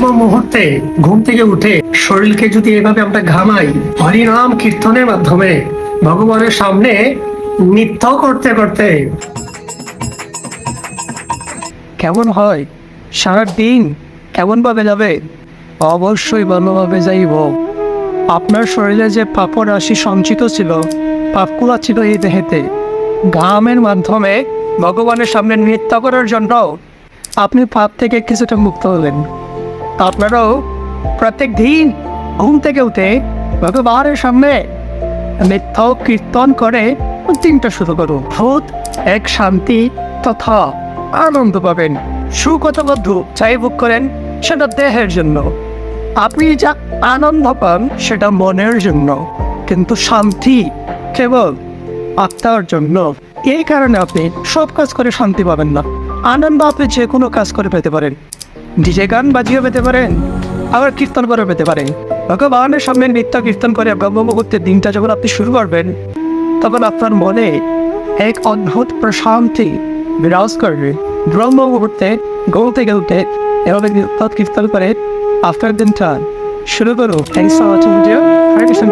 ব্রহ্ম মুহূর্তে ঘুম থেকে উঠে শরীরকে যদি এভাবে আমরা ঘামাই, হরিনাম কীর্তনের মাধ্যমে ভগবানের সামনে করতে করতে কেমন হয়? সারা দিন কেমন ভাবে যাবে? অবশ্যই ভালোভাবে যাইব। আপনার শরীরে যে পাপ রাশি সঞ্চিত ছিল, পাপগুলা ছিল এই দেহেতে। ঘামের মাধ্যমে ভগবানের সামনে নৃত্য করার জন্য আপনি পাপ থেকে কিছুটা মুক্ত হলেন। আপনারাও প্রত্যেক দিন ঘুম থেকে উঠে ভগবানের সামনে নৃত্য কীর্তন করে দিনটা শুরু করুন। ভূত, এক শান্তি তথা আনন্দ পাবেন। সুকথবদ্ধ চাই ভোগ করেন সেটা দেহের জন্য। আপনি যা আনন্দ পান সেটা মনের জন্য। কিন্তু শান্তি কেবল আত্মার জন্য। এই কারণে আপনি সব কাজ করে শান্তি পাবেন না। আনন্দ আপনি যে কোনো কাজ করে পেতে পারেন। ডিজে গান বাজিয়ে পেতে পারেন, আবার কীর্তন করে পেতে পারেন। ভগবানের সামনে নৃত্য কীর্তন করে মুহূর্তের দিনটা যখন আপনি শুরু করবেন, তখন আপনার মনে এক অদ্ভুত প্রশান্তি বিরাজ করবে। ব্রহ্ম মুহূর্তে গৌতে গেলতে এভাবে নৃত্য কীর্তন করে আপনার দিনটা শুরু করুন। Thanks for watching video Hare Krishna